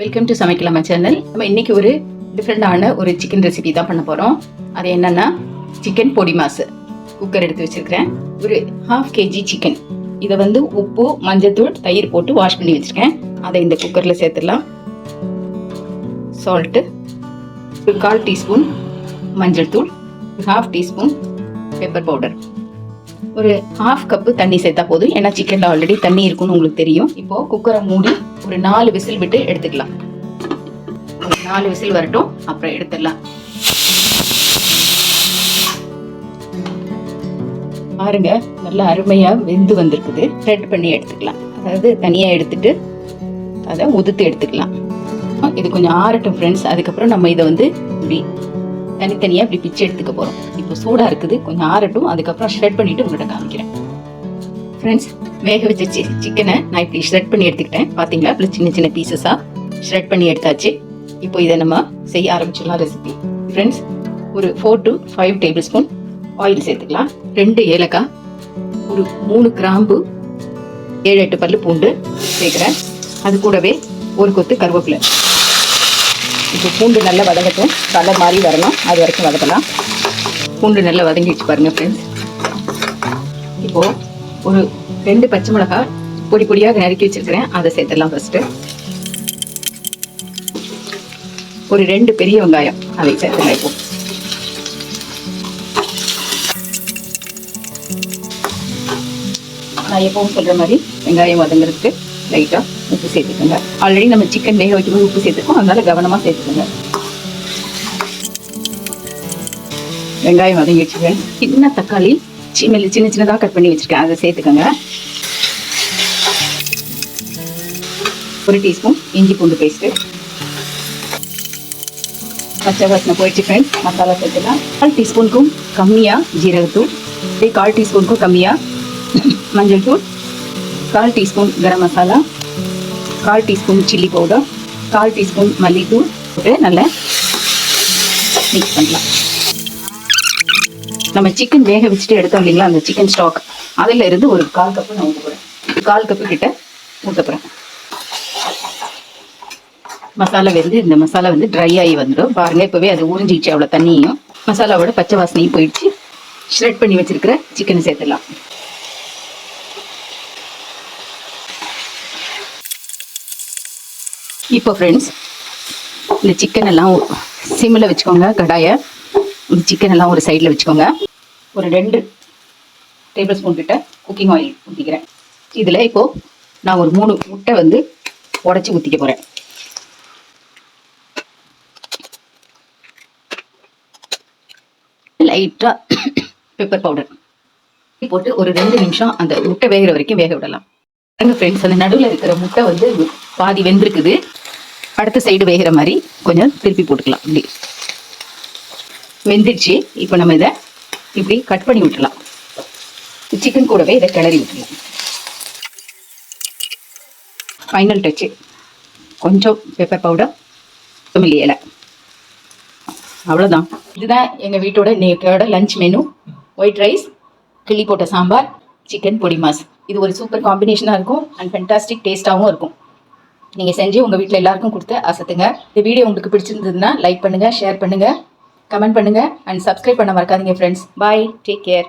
Welcome to சமைக்கலாமா channel நம்ம இன்னைக்கு ஒரு டிஃப்ரெண்டான ஒரு சிக்கன் ரெசிபி தான் பண்ண போகிறோம் அது என்னென்னா சிக்கன் பொடி மாசு. குக்கர் எடுத்து வச்சுருக்கிறேன். ஒரு ஹாஃப் கேஜி சிக்கன் இதை வந்து உப்பு மஞ்சத்தூள் தயிர் போட்டு வாஷ் பண்ணி வச்சுருக்கேன். அதை இந்த குக்கரில் சேர்த்துடலாம். சால்ட்டு ஒரு கால் டீஸ்பூன் மஞ்சள் தூள் ஹாஃப் டீஸ்பூன் பெப்பர் பவுடர் ஒரு ஹாஃப் கப்பு தண்ணி சேர்த்தா போதும். ஏன்னா சிக்கன்ல ஆல்ரெடி தண்ணி இருக்கும்னு உங்களுக்கு தெரியும். இப்போ குக்கரை மூடி ஒரு நாலு விசில் விட்டு எடுத்துக்கலாம். ஒரு நாலு விசில் வரட்டும். அப்புறம் எடுத்துடலாம். பாருங்க நல்லா அருமையா வெந்து வந்திருக்குது. ஸ்ப்ரெட் பண்ணி எடுத்துக்கலாம். அதாவது தனியா எடுத்துட்டு அதை உதுத்து எடுத்துக்கலாம். இது கொஞ்சம் ஆறட்டும் ஃப்ரெண்ட்ஸ் அதுக்கப்புறம் நம்ம இதை வந்து இப்படி தனித்தனியாக இப்படி பிச்சு எடுத்துக்க போகிறோம் இப்போ சூடாக இருக்குது. கொஞ்சம் ஆறட்டும். அதுக்கப்புறம் ஷ்ரெட் பண்ணிட்டு உங்கள்கிட்ட காமிக்கிறேன். ஃப்ரெண்ட்ஸ் வேக வச்ச சிக்கனை நான் இப்படி ஷ்ரெட் பண்ணி எடுத்துக்கிட்டேன். பார்த்தீங்களா இப்படி சின்ன சின்ன பீசஸாக ஷ்ரெட் பண்ணி எடுத்தாச்சு. இப்போ இதை நம்ம செய்ய ஆரம்பிச்சிடலாம் ரெசிபி ஃப்ரெண்ட்ஸ் ஒரு four to five tablespoon oil சேர்த்துக்கலாம். ரெண்டு ஏலக்காய் ஒரு மூணு கிராம்பு ஏழு எட்டு பல்லு பூண்டு சேர்க்குறேன். அது கூடவே ஒரு கொத்து கருவேப்பிலை. இப்போ பூண்டு நல்லா வதங்கட்டும். கலர் மாதிரி வரணும். அது வரைக்கும் வதக்கலாம். பூண்டு நல்லா வதங்கிடுச்சு பாருங்கள் ஃப்ரெண்ட்ஸ் இப்போது ஒரு ரெண்டு பச்சை மிளகாய் பொடி பொடியாக நறுக்கி வச்சிருக்கிறேன். அதை சேர்த்துடலாம் ஃபஸ்ட்டு ஒரு ரெண்டு பெரிய வெங்காயம். அதை சேர்த்துக்கலாம் இப்போ. நான் எப்பவும் சொல்கிற மாதிரி வெங்காயம் வதங்குறதுக்கு லைட்டாக உப்பு சேர்த்துக்கோங்க. ஆல்ரெடி நம்ம சிக்கன் வேக வைக்கும்போது உப்பு சேர்த்துக்கோம் அதனால கவனமாக சேர்த்துக்கோங்க. வெங்காயம் வதங்கிடுச்சு சின்ன தக்காளி சின்ன சின்ன சின்னதாக கட் பண்ணி வச்சுருக்கேன். அதை சேர்த்துக்கோங்க. ஒரு டீஸ்பூன் இஞ்சி பூண்டு பேஸ்ட்டு பச்சை வாசனை போயிடுச்சு ஃப்ரெண்ட்ஸ் மசாலா சேர்த்துக்கலாம். கால் டீஸ்பூனுக்கும் கம்மியாக ஜீரகத்தூள். இதே கால் டீஸ்பூனுக்கும் கம்மியாக மஞ்சள் தூள். கால் டீஸ்பூன் கரம் மசாலா. கால் டீஸ்பூன் சில்லி பவுடர் கால் டீஸ்பூன் மல்லித்தூள் போட்டு நல்லா மிக்ஸ் பண்ணலாம். நம்ம சிக்கன் வேக வச்சுட்டு எடுத்தோம் இல்லைங்களா அந்த சிக்கன் ஸ்டாக் அதில் இருந்து ஒரு கால் கப்பு நான் ஊற்ற போகிறேன் கால் கப்பு கிட்ட ஊற்ற போகிறேன் மசாலா வந்து இந்த மசாலா வந்து ட்ரை ஆகி வந்துடும். பாருங்க இப்போவே அது உறிஞ்சிடுச்சு அவ்வளோ தண்ணியும். மசாலாவோட பச்சை வாசனையும் போயிடுச்சு. ஷ்ரெட் பண்ணி வச்சிருக்கிற சிக்கனை சேர்த்துடலாம். இப்போ ஃப்ரெண்ட்ஸ் இந்த சிக்கன் எல்லாம் சிம்மில் வச்சுக்கோங்க கடாயை. இந்த சிக்கன் எல்லாம் ஒரு சைடில் வச்சுக்கோங்க. ஒரு ரெண்டு டேபிள் ஸ்பூன் கிட்ட குக்கிங் ஆயில் ஊற்றிக்கிறேன் இதில் இப்போது நான் ஒரு மூணு முட்டை வந்து உடச்சி ஊற்றிக்க போகிறேன் லைட்டாக பெப்பர் பவுடர் போட்டு ஒரு ரெண்டு நிமிஷம் அந்த முட்டை வேகிற வரைக்கும் வேக விடலாம். எங்கள் ஃப்ரெண்ட்ஸ் அந்த நடுவில் இருக்கிற முட்டை வந்து பாதி வெந்திருக்குது. அடுத்த சைடு வேகிற மாதிரி கொஞ்சம் திருப்பி போட்டுக்கலாம். இப்படி. வெந்துடுச்சு இப்போ நம்ம இதை இப்படி கட் பண்ணி விட்டுலாம் சிக்கன் கூடவே இதை கிளறி விட்டுலாம் ஃபைனல் டச்சு கொஞ்சம் பெப்பர் பவுடர் கொத்தமல்லி இலை. அவ்வளோதான் இதுதான் எங்கள் வீட்டோட இன்னைக்கோட லஞ்ச் மெனு ஒயிட் ரைஸ் கிள்ளி போட்ட சாம்பார் சிக்கன் பொடி மாஸ். இது ஒரு சூப்பர் காம்பினேஷனாக இருக்கும். அண்ட் ஃபென்டாஸ்டிக் டேஸ்ட்டாகவும் இருக்கும். நீங்கள் செஞ்சு உங்கள் வீட்டில் எல்லாருக்கும் கொடுத்து அசத்துங்க. இந்த வீடியோ உங்களுக்கு பிடிச்சிருந்ததுன்னா லைக் பண்ணுங்கள் ஷேர் பண்ணுங்கள் கமெண்ட் பண்ணுங்கள் அண்ட் சப்ஸ்கிரைப் பண்ண மறக்காதீங்க ஃப்ரெண்ட்ஸ் பாய் டேக் கேர்